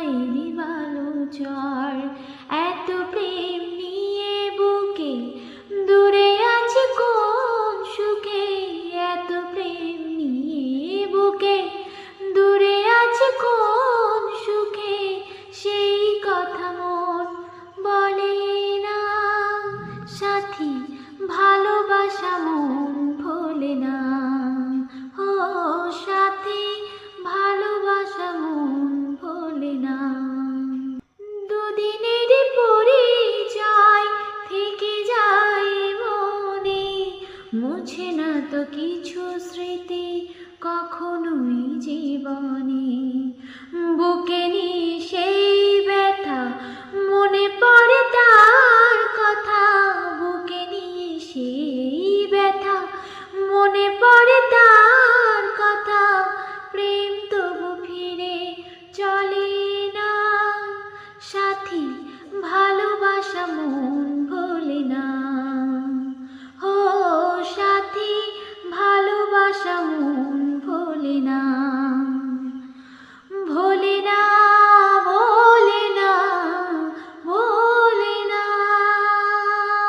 খয়েরি বালু চর। মুছে না তো কিছু স্মৃতি কখনোই জীবনে।